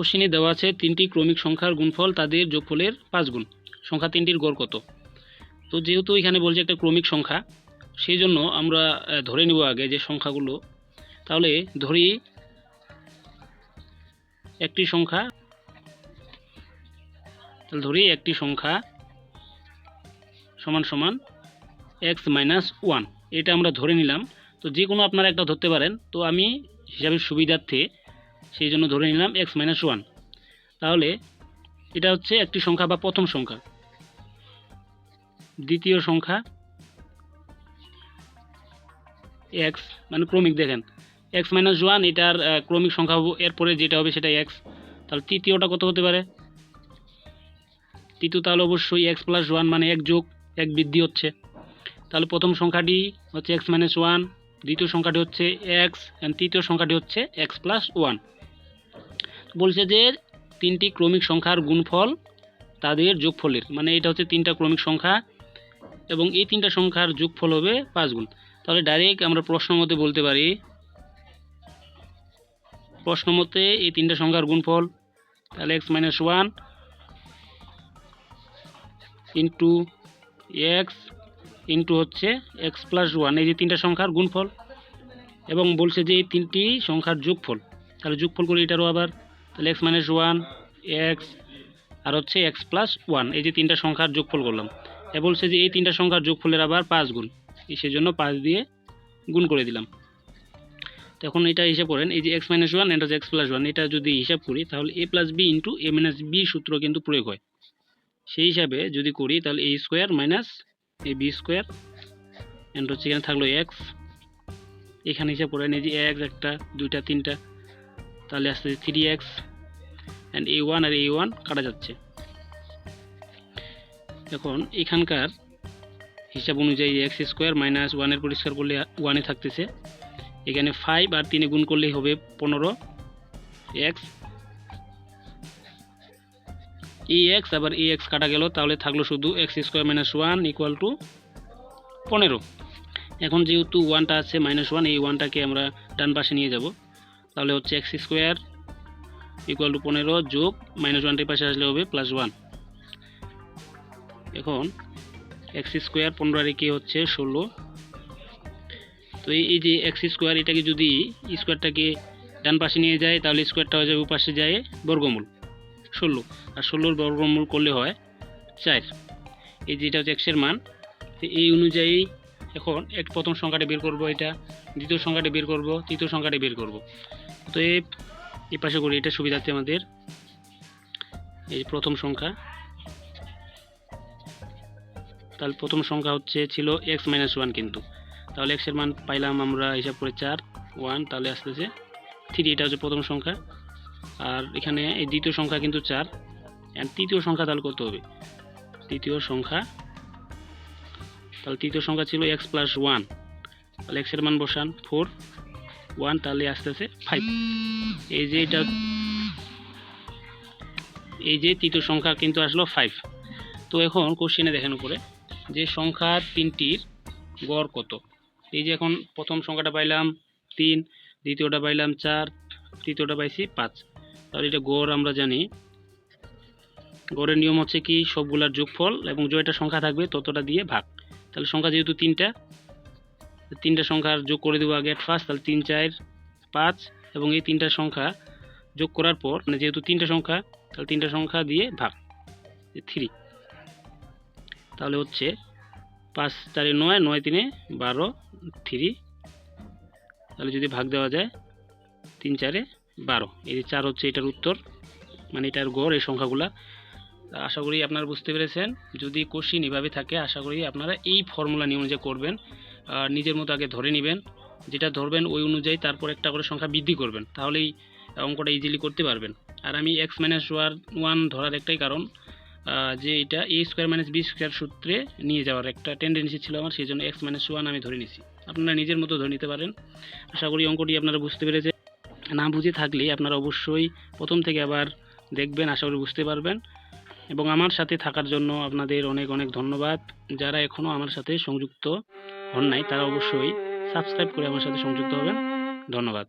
কোশ্চেনে দেওয়া আছে, তিনটি ক্রমিক সংখ্যার গুণফল তাদের যোগফলের পাঁচ গুণ। সংখ্যা তিনটির গড় কত? তো যেহেতু এখানে বলছে একটা ক্রমিক সংখ্যা সেই জন্য আমরা ধরে নিব আগে যে সংখ্যাগুলো। তাহলে ধরি, একটি সংখ্যা, তাহলে ধরি একটি সংখ্যা সমান সমান এক্স মাইনাস ওয়ান এটা আমরা ধরে নিলাম। তো যে কোনো আপনারা একটা ধরতে পারেন। তো আমি হিসাবের সুবিধার্থে সেই জন্য ধরে নিলাম এক্স মাইনাস ওয়ান তাহলে এটা হচ্ছে একটি সংখ্যা বা প্রথম সংখ্যা। দ্বিতীয় সংখ্যা এক্স মানে ক্রমিক দেখেন। এক্স মাইনাস ওয়ান এটার ক্রমিক সংখ্যা হব, এরপরে যেটা হবে সেটা এক্স তাহলে তৃতীয়টা কত হতে পারে? তৃতীয় তাহলে অবশ্যই এক্স প্লাস ওয়ান মানে এক যোগ, এক বৃদ্ধি হচ্ছে। তাহলে প্রথম সংখ্যাটি হচ্ছে এক্স মাইনাস ওয়ান দ্বিতীয় সংখ্যাটি হচ্ছে এক্স তৃতীয় সংখ্যাটি হচ্ছে এক্স প্লাস ওয়ান বলছে যে তিনটি ক্রমিক সংখ্যার গুণফল তাদের যোগফলের মানে এটা হচ্ছে তিনটা ক্রমিক সংখ্যা এবং এই তিনটা সংখ্যার যোগফল হবে পাঁচ গুণ। তাহলে ডাইরেক্ট আমরা প্রশ্ন মতে বলতে পারি, প্রশ্ন মতে এই তিনটা সংখ্যার গুণফল তাহলে x minus one into x into হচ্ছে এক্স প্লাস ওয়ান এই যে তিনটা সংখ্যার গুণফল এবং বলছে যে এই তিনটি সংখ্যার যোগফল, তাহলে যোগফল করি এটারও আবার তাহলে এক্স মাইনাস ওয়ান এক্স আর হচ্ছে এক্স প্লাস ওয়ান এই যে তিনটা সংখ্যার যোগফল করলাম। এ বলছে যে এই তিনটা সংখ্যার যোগফলের আবার পাঁচ গুণ। এই সেজন্য পাঁচ দিয়ে গুণ করে দিলাম। তো এখন এটা হিসাব করেন, এই যে এক্স মাইনাস ওয়ান এটা এক্স প্লাস ওয়ান এটা যদি হিসাব করি, তাহলে a plus b into a minus b সূত্র কিন্তু প্রয়োগ হয়। সেই হিসাবে যদি করি, তাহলে a square minus a b square and হচ্ছে এখানে থাকল এক্স এখানে হিসাব করেন, এই যে এক্স একটা, দুইটা, তিনটা, তাহলে আসছে three x and a one R A one কাটা যাচ্ছে। এখন এখানকার হিসাব অনুযায়ী এক্স স্কোয়ার মাইনাস ওয়ানের পরিষ্কার করলে ওয়ানে থাকতেছে। এখানে ফাইভ আর তিনে গুণ করলেই হবে পনেরো। এক্স এই এক্স আবার এই এক্স কাটা গেল, তাহলে থাকল শুধু x square minus one equal to পনেরো। এখন যেহেতু ওয়ানটা আছে মাইনাস ওয়ান এই ওয়ানটাকে আমরা ডান পাশে নিয়ে যাব। তাহলে হচ্ছে এক্স স্কোয়ার ইকুয়াল টু পনেরো যোগ মাইনাস ওয়ানটির পাশে আসলে হবে প্লাস ওয়ান এখন এক্স স্কোয়ার পনেরো আর কি হচ্ছে ষোলো। তো এই এই যে এক্স স্কোয়ার এটাকে যদি স্কোয়ারটাকে ডান পাশে নিয়ে যায়, তাহলে স্কোয়ারটা হয়ে যাবে পাশে যায় বর্গমূল, ষোলো। আর ষোলোর বর্গমূল করলে হয় চার। এই যেটা হচ্ছে এক্সের মান, তো এই অনুযায়ী এখন এক প্রথম সংখ্যাটা বের করব এটা, দ্বিতীয় সংখ্যাটা বের করব, তৃতীয় সংখ্যাটা বের করব। তো এই পাশে করি, এটা সুবিধার্থে আমাদের এই প্রথম সংখ্যা। তাহলে প্রথম সংখ্যা হচ্ছে, ছিল এক্স মাইনাস ওয়ান কিন্তু। তাহলে এক্সের মান পাইলাম আমরা হিসাব করে চার ওয়ান তাহলে আসতেছে থ্রি এটা হচ্ছে প্রথম সংখ্যা। আর এখানে এই দ্বিতীয় সংখ্যা কিন্তু চার। তৃতীয় সংখ্যা তাহলে কত হবে? তৃতীয় সংখ্যা, তাহলে তৃতীয় সংখ্যা ছিল এক্স প্লাস ওয়ান তাহলে এক্সের মান বসান ফোর ওয়ান তাহলে আসতেছে ফাইভ এই যে এটা, এই যে তৃতীয় সংখ্যা কিন্তু আসলো ফাইভ তো এখন কোশ্চেনে দেখেন উপরে, যে সংখ্যা তিনটির গড় কত? এই যে এখন প্রথম সংখ্যাটা পাইলাম তিন, দ্বিতীয়টা পাইলাম চার, তৃতীয়টা পাইছি পাঁচ। তাহলে এটা গড় আমরা জানি, গড়ের নিয়ম হচ্ছে কি, সবগুলার যোগফল এবং জয়টা সংখ্যা থাকবে ততটা দিয়ে ভাগ। তাহলে সংখ্যা যেহেতু তিনটা তিনটা সংখ্যার যোগ করে দেবো আগে ফার্স্ট তাহলে তিন, চার, পাঁচ, এবং এই তিনটা সংখ্যা যোগ করার পর মানে যেহেতু তিনটা সংখ্যা, তাহলে তিনটা সংখ্যা দিয়ে ভাগ থ্রি তাহলে হচ্ছে পাঁচ, চারে নয় নয় তিনে বারো থ্রি তাহলে যদি ভাগ দেওয়া যায়, তিন, চারে বারো। এই চার হচ্ছে এটার উত্তর মানে এটার গড়, এই সংখ্যাগুলা। আশা করি আপনারা বুঝতে পেরেছেন। যদি কোশ্চিন এভাবে থাকে, আশা করি আপনারা এই ফর্মুলা নিয়ে অনুযায়ী করবেন। নিজের মতো আগে ধরে নেবেন। যেটা ধরবেন ওই অনুযায়ী তারপর একটা করে সংখ্যা বৃদ্ধি করবেন। তাহলেই অঙ্কটা ইজিলি করতে পারবেন। আর আমি এক্স মাইনাস ওয়ান ওয়ান ধরার একটাই কারণ যে এটা a square minus b square সূত্রে নিয়ে যাওয়ার একটা টেন্ডেন্সি ছিল আমার সেই জন্য এক্স মাইনাস ওয়ান আমি ধরে নিছি। আপনারা নিজের মতো ধরে নিতে পারেন। আশা করি অঙ্কটি আপনারা বুঝতে পেরেছেন। না বুঝে থাকলে আপনারা অবশ্যই প্রথম থেকে আবার দেখবেন, আশা করি বুঝতে পারবেন। এবং আমার সাথে থাকার জন্য আপনাদের অনেক অনেক ধন্যবাদ। যারা এখনও আমার সাথে সংযুক্ত হন নাই, তারা অবশ্যই সাবস্ক্রাইব করে আমার সাথে সংযুক্ত হবেন। ধন্যবাদ।